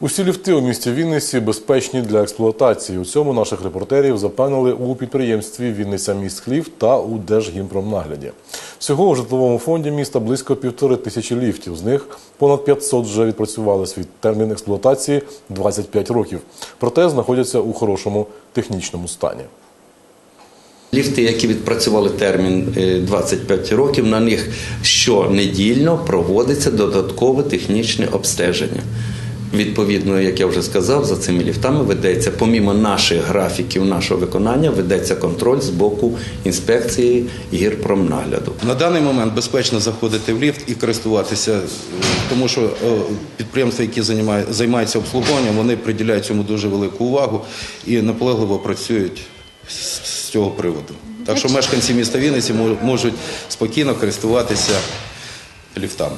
Усі ліфти у місті Вінниці безпечні для експлуатації. У цьому наших репортерів запевнили у підприємстві Вінниця міськліфт та у Держгінпромнагляді. Всього у житловому фонді міста близько півтори тисячі ліфтів. З них понад 500 вже відпрацювали свій термін експлуатації 25 років. Проте знаходяться у хорошому технічному стані. Ліфти, які відпрацювали термін е, 25 років, на них щонедільно проводиться додаткове технічне обстеження. Відповідно, як я вже сказав, за цими ліфтами ведеться, помімо наших графіків, нашого виконання, ведеться контроль з боку інспекції гірпромнагляду. На даний момент безпечно заходити в ліфт і користуватися, е, тому що е, підприємства, які займаються обслуговуванням, вони приділяють цьому дуже велику увагу і наполегливо працюють з цього приводу. Так що мешканці міста Вінниці мо- можуть спокійно користуватися ліфтами.